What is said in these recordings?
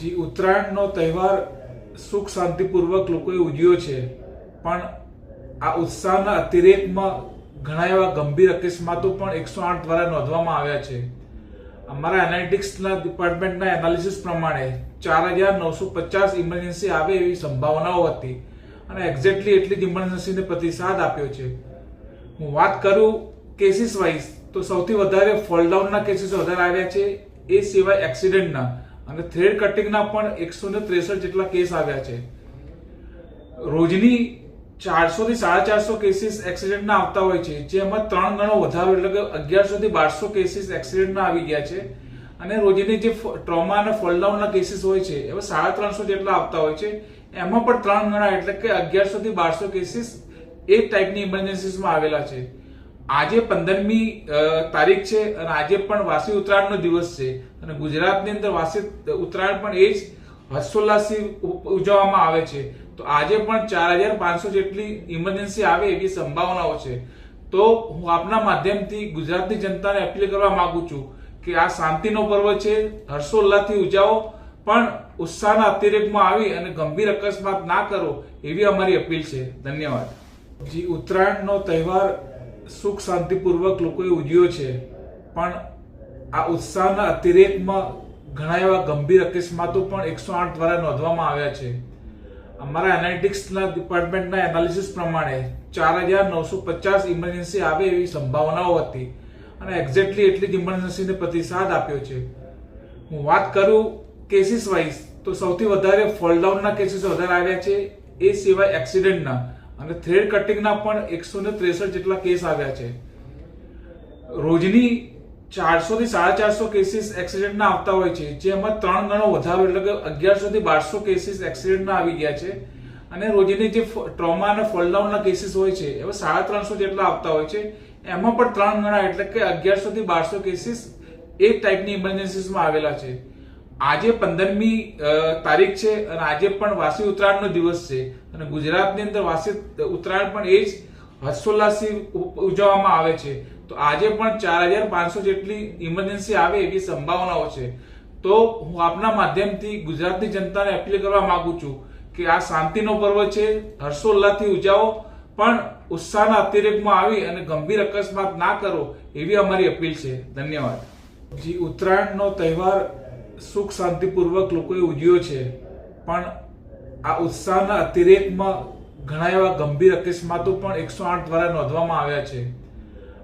જી ઉત્તરાયણનો તહેવાર સુખ શાંતિપૂર્વક લોકોએ ઉજવ્યો છે, પણ આ ઉત્સાહના અતિરેકમાં ઘણા એવા ગંભીર અકસ્માતો પણ એકસો આઠ દ્વારા નોંધવામાં આવ્યા છે. અમારા એનાલિટિક્સના ડિપાર્ટમેન્ટના એનાલિસિસ પ્રમાણે ચાર હજાર નવસો પચાસ ઇમરજન્સી આવે એવી સંભાવનાઓ હતી અને એક્ઝેક્ટલી એટલી જ ઇમરજન્સીને પ્રતિસાદ આપ્યો છે. હું વાત કરું કેસીસ વાઇઝ તો સૌથી વધારે ફોલડાઉનના કેસીસ વધારે આવ્યા છે, એ સિવાય એક્સિડન્ટના અને થ્રેડ કટિંગના પણ એકસો ને ત્રેસઠ જેટલા કેસ આવ્યા છે. રોજની ચારસો થી સાડા ચારસો કેસીસ એક્સિડન્ટના આવતા હોય છે. જેમાં ત્રણ ગણો વધારો, એટલે કે અગિયારસો થી બારસો કેસીસ એક્સિડન્ટના આવી ગયા છે. અને રોજની જે ટ્રોમા અને ફોલડાઉનના કેસીસ હોય છે એમાં સાડા ત્રણસો જેટલા આવતા હોય છે. એમાં પણ ત્રણ ગણા, એટલે કે અગિયારસો થી બારસો કેસીસ એ ટાઈપની ઇમરજન્સીસમાં આવેલા છે. આજે પંદરમી તારીખ છે અને આજે પણ વાસી ઉત્તરાયણનો દિવસ છે અને ગુજરાતની અંદર વાસી ઉત્તરાયણ પણ એ જ હર્ષોલ્લાસથી ઉજવવામાં આવે છે. તો આજે પણ ચાર હજાર પાંચસો જેટલી ઇમરજન્સી આવે એવી સંભાવનાઓ છે. તો હું આપના માધ્યમથી ગુજરાતની જનતાને અપીલ કરવા માંગુ છું કે આ શાંતિનો પર્વ છે, હર્ષોલ્લાસથી ઉજાવો, પણ ઉત્સાહના અતિરેકમાં આવી અને ગંભીર અકસ્માત ના કરો એવી અમારી અપીલ છે. ધન્યવાદ. જી, ઉત્તરાયણનો તહેવાર સુખ શાંતિપૂર્વક લોકોએ ઉજવ્યો છે. પણ આ ઉત્સાહના અતિરેકમાં ઘણા એવા ગંભીર અકસ્માતો પણ એકસો આઠ દ્વારા નોંધવામાં આવ્યા છે. અમારા એનાલિટિક્સના ડિપાર્ટમેન્ટના એનાલિસિસ પ્રમાણે ચાર હજાર નવસો પચાસ ઇમરજન્સી આવે એવી સંભાવનાઓ હતી અને એક્ઝેક્ટલી એટલી જ ઇમરજન્સીને પ્રતિસાદ આપ્યો છે. હું વાત કરું કેસીસ વાઇઝ તો સૌથી વધારે ફોલડાઉનના કેસીસ વધારે આવ્યા છે. એ સિવાય એક્સિડન્ટના અને થ્રેડ કટિંગના પણ એકસો ને ત્રેસઠ જેટલા કેસ આવ્યા છે. રોજની ચારસો થી સાડા ચારસો કેસીસ એક્સિડન્ટના આવતા હોય છે. જેમાં ત્રણ ગણો વધારો, એટલે કે અગિયારસો થી બારસો કેસીસ એક્સિડન્ટના આવી ગયા છે. અને રોજની જે ટ્રોમા અને ફોલડાઉનના કેસીસ હોય છે એમાં સાડા ત્રણસો જેટલા આવતા હોય છે. એમાં પણ ત્રણ ગણા, એટલે કે અગિયારસો થી બારસો કેસીસ એ ટાઈપની ઇમરજન્સીસમાં આવેલા છે. આજે પંદરમી તારીખ છે અને આજે પણ વાસી ઉત્તરાયણનો દિવસ છે. અને ગુજરાતની અંદર વાસી ઉત્તરાયણ પણ એ જ હર્ષોલ્લાસથી ઉજવવામાં આવે છે. તો આજે પણ ચાર હજાર પાંચસો જેટલી ઇમરજન્સી આવે એવી સંભાવનાઓ છે. તો હું આપના માધ્યમથી ગુજરાતની જનતાને અપીલ કરવા માંગુ છું કે આ શાંતિનો પર્વ છે, હર્ષોલ્લાસથી ઉજાવો, પણ ઉત્સાહના અતિરેકમાં આવી અને ગંભીર અકસ્માત ના કરો એવી અમારી અપીલ છે. ધન્યવાદ. જી, ઉત્તરાયણનો તહેવાર સુખ શાંતિપૂર્વક લોકોએ ઉજવ્યો છે. પણ આ ઉત્સાહના અતિરેકમાં ઘણા એવા ગંભીર અકસ્માતો પણ એકસો આઠ દ્વારા નોંધવામાં આવ્યા છે.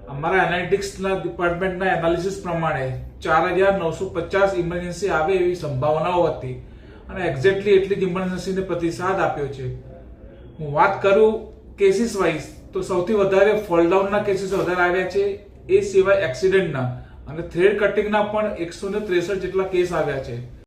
અમારા એનાલિટિક્સના ડિપાર્ટમેન્ટના એનાલિસિસ પ્રમાણે ચાર હજાર નવસો પચાસ ઇમરજન્સી આવે એવી સંભાવનાઓ હતી અને એક્ઝેક્ટલી એટલી જ ઇમરજન્સીને પ્રતિસાદ આપ્યો છે. હું વાત કરું કેસીસ વાઇઝ તો સૌથી વધારે ફોલડાઉનના કેસીસ વધારે આવ્યા છે. એ સિવાય એક્સિડન્ટના અને થ્રેડ કટિંગના પણ એકસો ને ત્રેસઠ જેટલા કેસ આવ્યા છે.